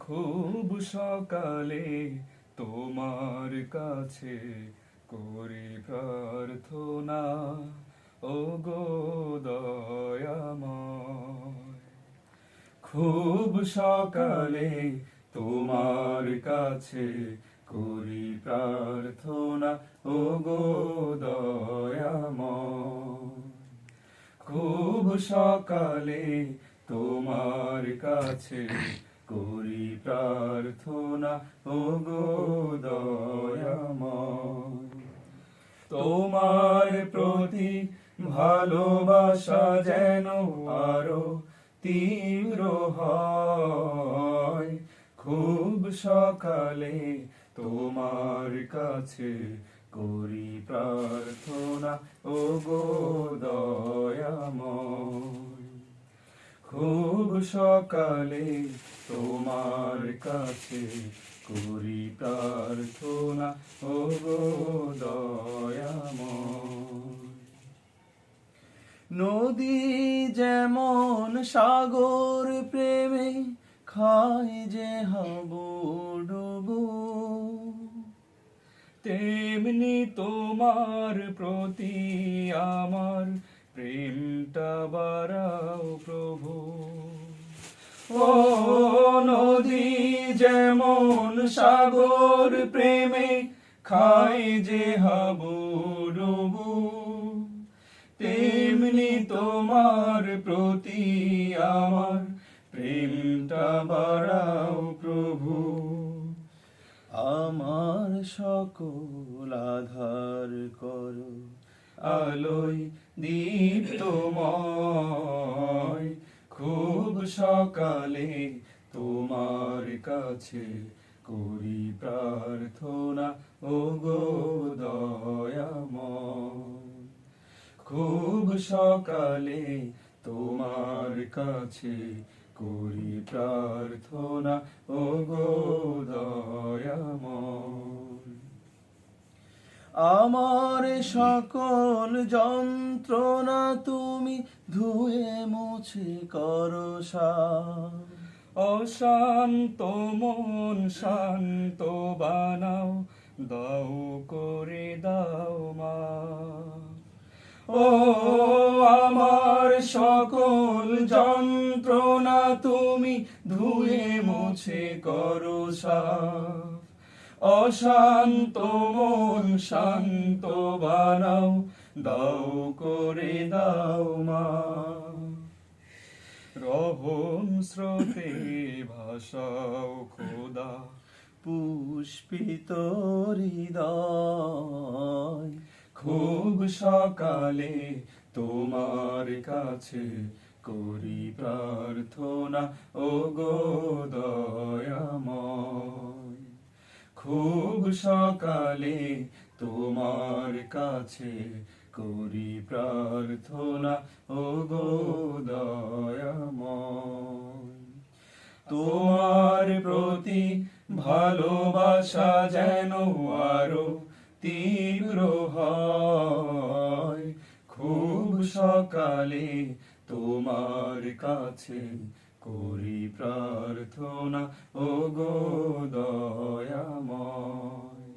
খুব সকালে তোমার কাছে করি প্রার্থনা। ও গো খুব সকালে তোমার কাছে করি প্রার্থনা। ও গো খুব সকালে তোমার কাছে করি প্রার্থনা ও গো তোমার প্রতি ভালোবাসা যেন আরও তীব্র হয়। খুব সকালে তোমার কাছে করি প্রার্থনা ও গো দয়াময়। খুব সকালে তোমার কাছে করি প্রার্থনা ও গো দয়াময়। নদী যেমন সাগর প্রেমে খায় যে হাবুডুবু তেমনি তোমার প্রতি আমার প্রেমটা বাড়াও প্রভু। ও নদী যেমন সাগর প্রেমে খায় যে হাবুডুবু তেমনি তোমার প্রতি আমার প্রেমটা বাড়াও প্রভু। আমার সকল আধার করো আলোয় দীপ্তময়। খুব সকালে তোমার কাছে করি প্রার্থনা ও গো দয়াময়। খুব সকালে তোমার কাছে করি প্রার্থনা ও গো দয়াময় আমার সকল যন্ত্রণা তুমি ধুয়ে মুছে করো। অশান্ত মন শান্ত বানাও, দাও করে দাও মা ও আমার সকল যন্ত্রণা তুমি ধুয়ে মুছে করো সাফ অশান্ত মন শান্ত বানাও, দাও করে দাও মা। রহম স্রোতে ভাষাও খোদা, পুষ্পিত হৃদয়। খুব সকালে তোমার কাছে করি প্রার্থনা ও গো সকালে তোমার কাছে করি প্রার্থনা। ও গো তোমার প্রতি ভালোবাসা যেন আরও তীব্র হয়। খুব সকালে তোমার কাছে করি প্রার্থনা ও গো দয়াময়।